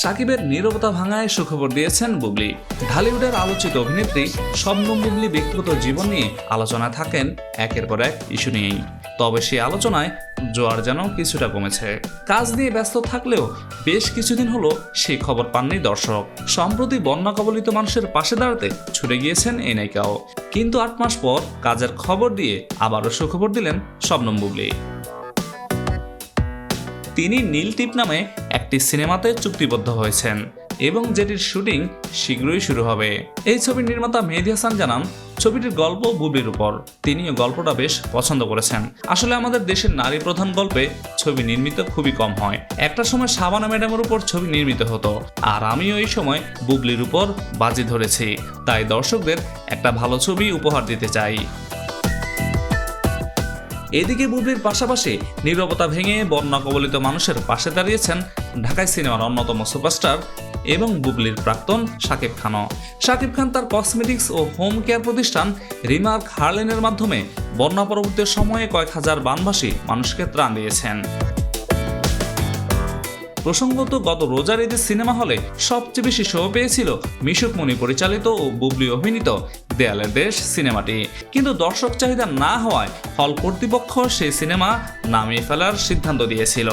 সাকিবের নীরবতা ভাঙায় সুখবর দিয়েছেন বুবলি। ঢালিউডের আলোচিত অভিনেত্রী শবনম বুবলি ব্যক্তিগত জীবন নিয়ে আলোচনা থাকেন একের পর এক ইস্যু নিয়েই। তবে সেই আলোচনায় জোয়ার যেন কিছুটা কমেছে। কাজ নিয়ে ব্যস্ত থাকলেও বেশ কিছুদিন হলো সেই খবর পাননি দর্শক। সম্প্রতি বন্যা কবলিত মানুষের পাশে দাঁড়াতে ছুটে গিয়েছেন এই নায়িকাও। কিন্তু আট মাস পর কাজের খবর দিয়ে আবারও সুখবর দিলেন শবনম বুবলি। তিনি নীলটিপ নামে একটি সিনেমাতে চুক্তিবদ্ধ হয়েছেন এবং যেটির শুটিং শীঘ্রই শুরু হবে। এই ছবির নির্মাতা মেহেদি হাসান জানান, ছবিটির গল্প বুবলির উপর। তিনিও গল্পটা বেশ পছন্দ করেছেন। আসলে আমাদের দেশের নারী প্রধান গল্পে ছবি নির্মিত খুবই কম হয়। একটা সময় শাবানা ম্যাডামের উপর ছবি নির্মিত হতো, আর আমিও এই সময় বুবলির উপর বাজি ধরেছি। তাই দর্শকদের একটা ভালো ছবি উপহার দিতে চাই। এদিকে বুবলির পাশাপাশি নীরবতা ভেঙে বন্যা কবলিত মানুষের পাশে দাঁড়িয়েছেন ঢাকায় সিনেমার অন্যতম সুপারস্টার এবং বুবলির প্রাক্তন শাকিব খানও। শাকিব খান তার কসমেটিক্স ও হোম কেয়ার প্রতিষ্ঠান রিমার্ক হার্লেনের মাধ্যমে বন্যা পরবর্তী সময়ে কয়েক হাজার বানবাসী মানুষকে ত্রাণ দিয়েছেন। প্রসঙ্গত গত রোজার ঈদের সিনেমা হলে সবচেয়ে বেশি শো পেয়েছিল মিশুক মনি পরিচালিত ও বুবলি অভিনীত দেয়ালের দেশ সিনেমাটি। কিন্তু দর্শক চাহিদা না হওয়ায় হল কর্তৃপক্ষ সেই সিনেমা নামিয়ে ফেলার সিদ্ধান্ত দিয়েছিল।